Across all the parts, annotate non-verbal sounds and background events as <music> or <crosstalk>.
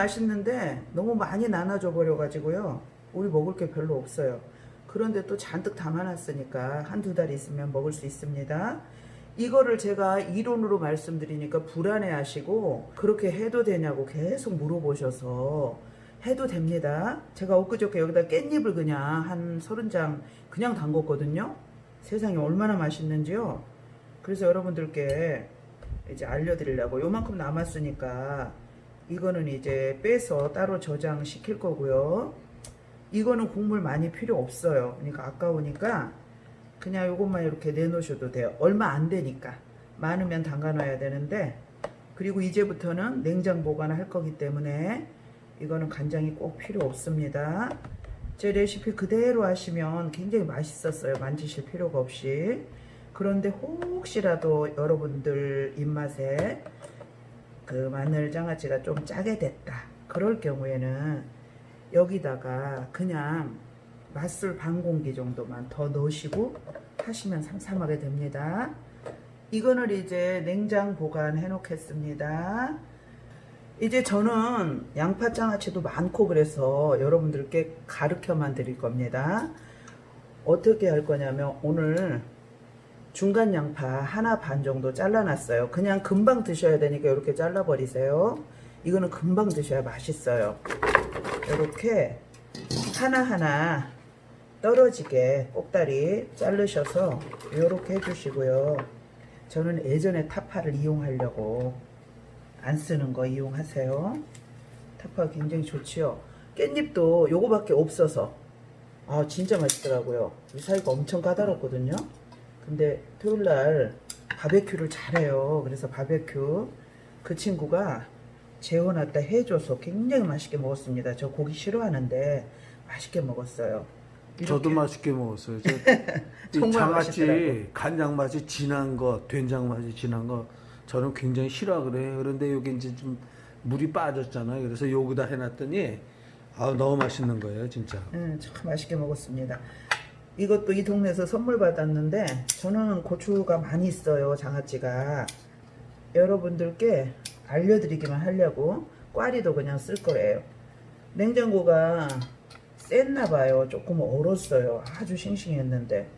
맛있는데 너무 많이 나눠줘 버려가지고요. 우리 먹을 게 별로 없어요. 그런데 또 잔뜩 담아놨으니까 한두 달 있으면 먹을 수 있습니다. 이거를 제가 이론으로 말씀드리니까 불안해 하시고 그렇게 해도 되냐고 계속 물어보셔서 해도 됩니다. 제가 엊그저께 여기다 깻잎을 그냥 한 서른 장 그냥 담궜거든요. 세상에 얼마나 맛있는지요. 그래서 여러분들께 이제 알려드리려고 요만큼 남았으니까 이거는 이제 빼서 따로 저장시킬 거고요. 이거는 국물 많이 필요 없어요. 그러니까 아까우니까 그냥 요것만 이렇게 내놓으셔도 돼요. 얼마 안 되니까. 많으면 담가 놔야 되는데 그리고 이제부터는 냉장 보관할 거기 때문에 이거는 간장이 꼭 필요 없습니다. 제 레시피 그대로 하시면 굉장히 맛있었어요. 만지실 필요가 없이. 그런데 혹시라도 여러분들 입맛에 그 마늘 장아찌가 좀 짜게 됐다. 그럴 경우에는 여기다가 그냥 맛술 반 공기 정도만 더 넣으시고 하시면 삼삼하게 됩니다. 이거는 이제 냉장 보관해 놓겠습니다. 이제 저는 양파 장아찌도 많고 그래서 여러분들께 가르쳐만 드릴 겁니다. 어떻게 할 거냐면 오늘 중간 양파 하나 반 정도 잘라놨어요. 그냥 금방 드셔야 되니까 이렇게 잘라버리세요. 이거는 금방 드셔야 맛있어요. 이렇게 하나하나 떨어지게 꼭다리 자르셔서 이렇게 해주시고요. 저는 예전에 타파를 이용하려고 안 쓰는 거 이용하세요. 타파 굉장히 좋지요. 깻잎도 요거밖에 없어서 아 진짜 맛있더라고요. 우리 사이가 엄청 까다롭거든요. 근데 토요일 날 바베큐를 잘해요. 그래서 바베큐 그 친구가 재워놨다 해줘서 굉장히 맛있게 먹었습니다. 저 고기 싫어하는데 맛있게 먹었어요. 저도 이렇게. 맛있게 먹었어요. 저, <laughs> 이 정말 장아찌 맛있더라고요. 간장 맛이 진한 거, 된장 맛이 진한 거 저는 굉장히 싫어 그래요. 그런데 여기 이제 좀 물이 빠졌잖아요. 그래서 여기다 해놨더니 아 너무 맛있는 거예요, 진짜. 음, 참 맛있게 먹었습니다. 이것도 이 동네에서 선물 받았는데 저는 고추가 많이 있어요 장아찌가. 여러분들께 알려드리기만 하려고 꽈리도 그냥 쓸 거예요. 냉장고가 셌나 봐요. 조금 얼었어요. 아주 싱싱했는데.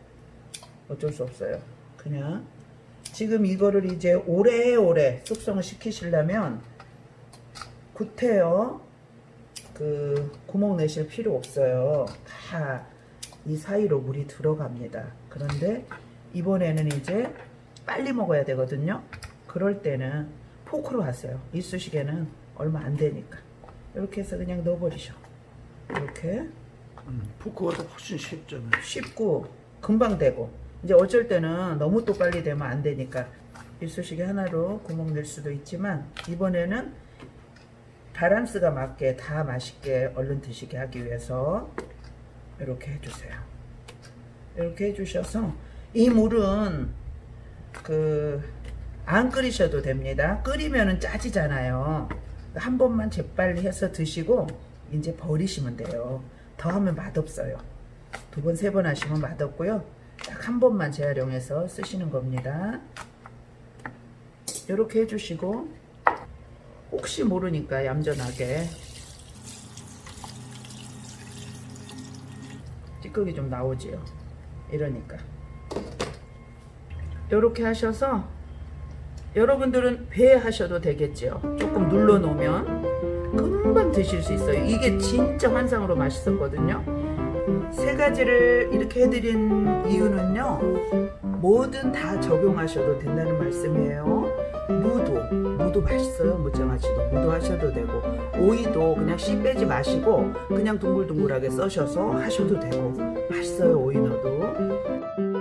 어쩔 수 없어요. 그냥 지금 이거를 이제 오래오래 숙성을 시키시려면 굿해요 그 구멍 내실 필요 없어요. 다 이 사이로 물이 들어갑니다. 그런데 이번에는 이제 빨리 먹어야 되거든요. 그럴 때는 포크로 하세요. 이쑤시개는 얼마 안 되니까. 이렇게 해서 그냥 넣어버리셔. 이렇게 음, 포크가 더 훨씬 쉽잖아요. 쉽고 금방 되고 이제 어쩔 때는 너무 또 빨리 되면 안 되니까 이쑤시개 하나로 구멍 낼 수도 있지만 이번에는 바란스가 맞게 다 맛있게 얼른 드시게 하기 위해서 이렇게 해주세요. 이렇게 해주셔서 이 물은 그 안 끓이셔도 됩니다. 끓이면은 짜지잖아요. 한 번만 재빨리 해서 드시고 이제 버리시면 돼요. 더 하면 맛없어요. 두 번, 세 번 하시면 맛없고요. 딱 한 번만 재활용해서 쓰시는 겁니다. 이렇게 해주시고 혹시 모르니까 얌전하게 찌꺼기 좀 나오지요. 이러니까 이렇게 하셔서 여러분들은 배 하셔도 되겠죠. 조금 눌러 놓으면 금방 드실 수 있어요. 이게 진짜 환상으로 맛있었거든요. 세 가지를 이렇게 해드린 이유는요. 뭐든 다 적용하셔도 된다는 말씀이에요. 무도, 무도 맛있어요. 무장아찌도 무도 하셔도 되고 오이도 그냥 씨 빼지 마시고 그냥 둥글둥글하게 써셔서 하셔도 되고 맛있어요. 오이 넣어도.